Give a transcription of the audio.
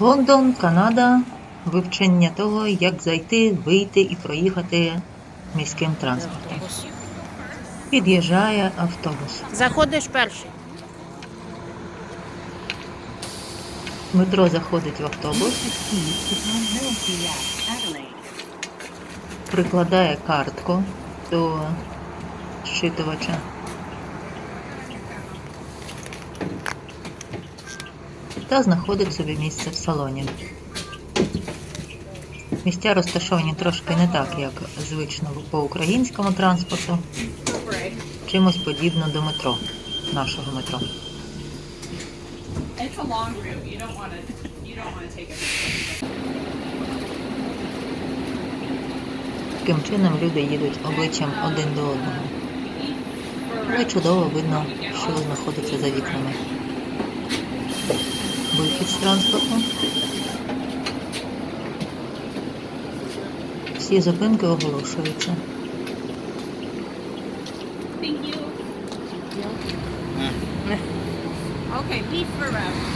Лондон, Канада. Вивчення того, як зайти, вийти і проїхати міським транспортом. Під'їжджає автобус. Заходиш перший. Дмитро заходить в автобус, прикладає картку до щитувача. Та знаходить собі місце в салоні. Місця розташовані трошки не так, як звично по українському транспорту. Чимось подібно до метро, нашого метро. Таким чином люди їдуть обличчям один до одного. Але чудово видно, що знаходиться за вікнами. Вихід з транспорту. Всі зупинки оголошуються. Thank you. Okay, beef for Rev. To Nelson.